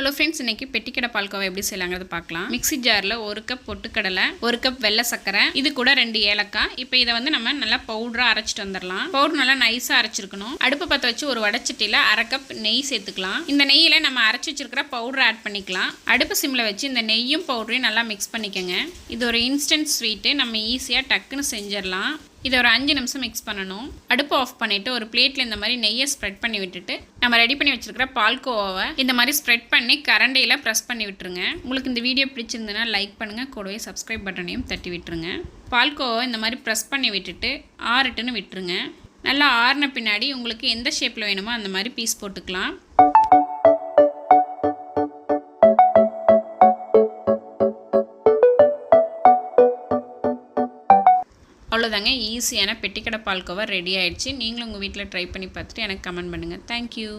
Hello friends இன்னைக்கு பெட்டிக்கடை பால்கோவை எப்படி செய்யலாங்கிறது பார்க்கலாம். மிக்சி ஜாரில் ஒரு கப் பொட்டுக்கடலை ஒரு கப் வெள்ளை சக்கரை இது கூட ரெண்டு ஏலக்காய். இப்போ இதை வந்து நம்ம நல்லா பவுடராக அரைச்சிட்டு வந்துடலாம். பவுடர் நல்லா நைஸாக அரைச்சிருக்கணும். அடுப்பு பற்ற வச்சு ஒரு வடச்சட்டியில் அரை கப் நெய் சேர்த்துக்கலாம். இந்த நெய்யில் நம்ம அரைச்சி வச்சிருக்கிற பவுடர் ஆட் பண்ணிக்கலாம். அடுப்பு சிம்மில் வச்சு இந்த நெய்யும் பவுடரையும் நல்லா மிக்ஸ் பண்ணிக்கோங்க. இது ஒரு இன்ஸ்டன்ட் ஸ்வீட்டு நம்ம ஈஸியாக டக்குன்னு செஞ்சிடலாம். இதை ஒரு அஞ்சு நிமிஷம் மிக்ஸ் பண்ணணும். அடுப்பு ஆஃப் பண்ணிவிட்டு ஒரு பிளேட்டில் இந்த மாதிரி நெய்யை ஸ்ப்ரெட் பண்ணி விட்டுட்டு நம்ம ரெடி பண்ணி வச்சிருக்கிற பால்கோவாவை இந்த மாதிரி ஸ்ப்ரெட் பண்ணி கரண்டையில் ப்ரெஸ் பண்ணி விட்டுருங்க. உங்களுக்கு இந்த வீடியோ பிடிச்சிருந்ததுன்னா லைக் பண்ணுங்கள் கூடவே சப்ஸ்கிரைப் பட்டனையும் தட்டி விட்டுருங்க. பால்கோவாவை இந்த மாதிரி ப்ரெஸ் பண்ணி விட்டுட்டு ஆறுட்டுன்னு விட்டுருங்க. நல்லா ஆறின பின்னாடி உங்களுக்கு எந்த ஷேப்பில் வேணுமோ அந்த மாதிரி பீஸ் போட்டுக்கலாம். அவ்வளோதாங்க ஈஸியான பெட்டிக்கடை பால்கோவா ரெடி ஆயிடுச்சு. நீங்களும் உங்கள் வீட்டில் ட்ரை பண்ணி பார்த்துட்டு எனக்கு கமெண்ட் பண்ணுங்கள் தேங்க்யூ